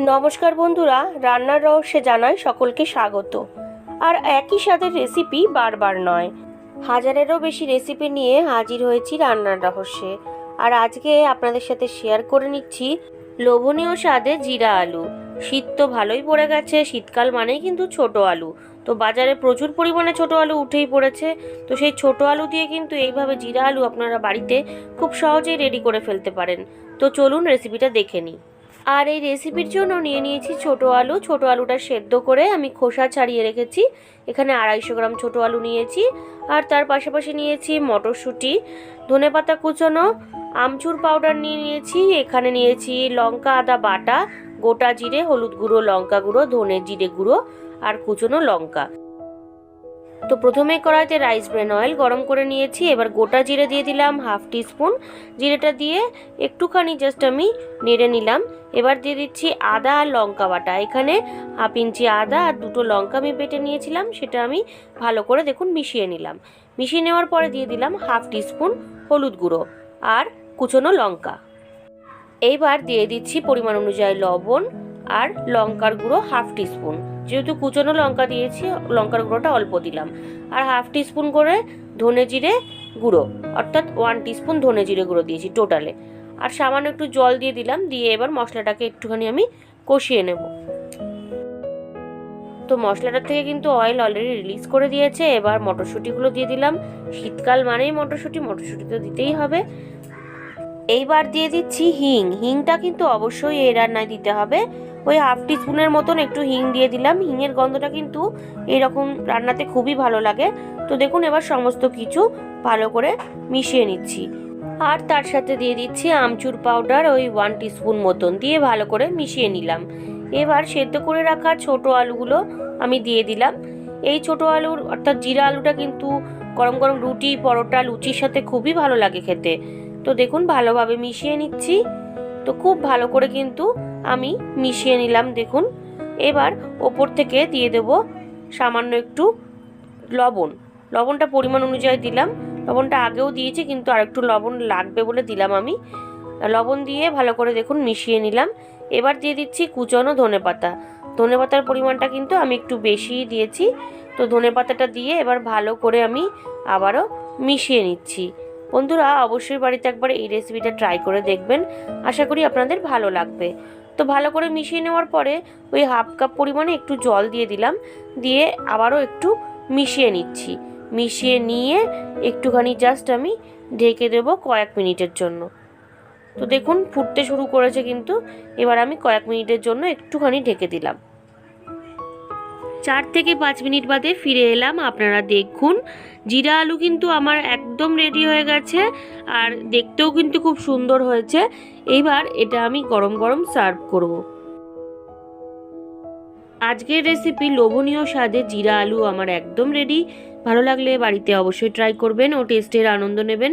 নমস্কার বন্ধুরা, রান্নার রহস্যে জানাই সকলকে স্বাগত। আর একই স্বাদের রেসিপি বারবার নয়, হাজারেরও বেশি রেসিপি নিয়ে হাজির হয়েছি রান্নার রহস্যে। আর আজকে আপনাদের সাথে শেয়ার করে নিচ্ছি লোভনীয় স্বাদে জিরা আলু। শীত তো ভালোই পড়ে গেছে, শীতকাল মানেই কিন্তু ছোট আলু। তো বাজারে প্রচুর পরিমাণে ছোট আলু উঠেই পড়েছে। তো সেই ছোট আলু দিয়ে কিন্তু এইভাবে জিরা আলু আপনারা বাড়িতে খুব সহজেই রেডি করে ফেলতে পারেন। তো চলুন রেসিপিটা দেখে নিই। আর এই রেসিপির জন্য নিয়ে নিয়েছি ছোট আলু। ছোট আলুটা সেদ্ধ করে আমি খোসা ছাড়িয়ে রেখেছি। এখানে আড়াইশো গ্রাম ছোট আলু নিয়েছি। আর তার পাশাপাশি নিয়েছি মটরশুঁটি ধনেপাতা কুচোনো, আমচুর পাউডার নিয়ে নিয়েছি। এখানে নিয়েছি লঙ্কা, আদা, বাটা, গোটা জিরে, হলুদ গুঁড়ো, লঙ্কা গুঁড়ো, ধনে জিরে গুঁড়ো আর কুচনো লঙ্কা। তো প্রথমে কড়াইতে রাইস ব্রেন অয়েল গরম করে নিয়েছি। এবার গোটা জিরে দিয়ে দিলাম হাফ টিস্পুন জিরেটা দিয়ে একটুখানি জাস্ট আমি নেড়ে নিলাম। এবার দিয়ে দিচ্ছি আদা আর লঙ্কা বাটা। এখানে হাফ ইঞ্চি আদা আর দুটো লঙ্কা আমি বেটে নিয়েছিলাম। সেটা আমি ভালো করে দেখুন মিশিয়ে নিলাম। মিশিয়ে নেওয়ার পরে দিয়ে দিলাম হাফ টিস্পুন হলুদ গুঁড়ো আর কুচনো লঙ্কা। এইবার দিয়ে দিচ্ছি পরিমাণ অনুযায়ী লবণ। আর লঙ্কার গুঁড়ো হাফ টিস্পুন। যেহেতু কুচনো লঙ্কা দিয়েছি, লঙ্কার গুঁড়োটা অল্প দিলাম। আর হাফ টিস্পুন করে ধনে জিরে গুঁড়ো, অর্থাৎ ওয়ান টিস্পুন ধনে জিরে গুঁড়ো দিয়েছি টোটালে আর সামান্য একটু জল দিয়ে দিলাম, দিয়ে এবার মশলাটাকে একটুখানি আমি কষিয়ে নেব। তো মশলাটার থেকে কিন্তু অয়েল অলরেডি রিলিজ করে দিয়েছে, এবার মটরশুঁটিগুলো দিয়ে দিলাম। শীতকাল মানেই মটরশুঁটি মটরশুঁটি তো দিতেই হবে। এইবার দিয়ে দিচ্ছি হিং। হিংটা কিন্তু অবশ্যই এই রান্নায় দিতে হবে। ওই হাফ টিস্পুনের মতন একটু হিং দিয়ে দিলাম। হিংয়ের গন্ধটা কিন্তু এরকম রান্নাতে খুবই ভালো লাগে। তো দেখুন এবার সমস্ত কিছু ভালো করে মিশিয়ে নিচ্ছি। আর তার সাথে দিয়ে দিচ্ছি আমচুর পাউডার ওই ওয়ান টিস্পুন মতন দিয়ে ভালো করে মিশিয়ে নিলাম। এবার সেদ্ধ করে রাখা ছোট আলুগুলো আমি দিয়ে দিলাম। এই ছোট আলুর অর্থাৎ জিরা আলুটা কিন্তু গরম গরম রুটি, পরোটা, লুচির সাথে খুবই ভালো লাগে খেতে। তো দেখুন, ভালোভাবে মিশিয়ে নিচ্ছি। তো খুব ভালো করে কিন্তু আমি মিশিয়ে নিলাম, দেখুন। এবার ওপর থেকে দিয়ে দেব সামান্য একটু লবণ। লবণটা পরিমাণ অনুযায়ী দিলাম। লবণটা আগেও দিয়েছি, কিন্তু আরেকটু লবণ লাগবে বলে দিলাম আমি। লবণ দিয়ে ভালো করে দেখুন মিশিয়ে নিলাম। এবার দিয়ে দিচ্ছি কুচনো ধনে পাতা। ধনে পাতার পরিমাণটা কিন্তু আমি একটু বেশিই দিয়েছি। তো ধনে পাতাটা দিয়ে এবার ভালো করে আমি আবারও মিশিয়ে নিচ্ছি। বন্ধুরা, অবশ্যই বাড়িতে একবার এই রেসিপিটা ট্রাই করে দেখবেন। আশা করি আপনাদের ভালো লাগবে। তো ভালো করে মিশিয়ে নেওয়ার পরে ওই হাফ কাপ পরিমাণে একটু জল দিয়ে দিলাম। দিয়ে আবারও একটু মিশিয়ে নিচ্ছি। মিশিয়ে নিয়ে একটুখানি জাস্ট আমি ঢেকে দেব কয়েক মিনিটের জন্য। তো দেখুন, ফুটতে শুরু করেছে কিন্তু। এবার আমি কয়েক মিনিটের জন্য একটুখানি ঢেকে দিলাম। চার থেকে পাঁচ মিনিট বাদে ফিরে এলাম। আপনারা দেখুন, জিরা আলু কিন্তু আমার একদম রেডি হয়ে গেছে আর দেখতেও কিন্তু খুব সুন্দর হয়েছে। এইবার এটা আমি গরম গরম সার্ভ করব। আজকের রেসিপি লোভনীয় স্বাদে জিরা আলু আমার একদম রেডি ভালো লাগলে বাড়িতে অবশ্যই ট্রাই করবেন ও টেস্টের আনন্দ নেবেন।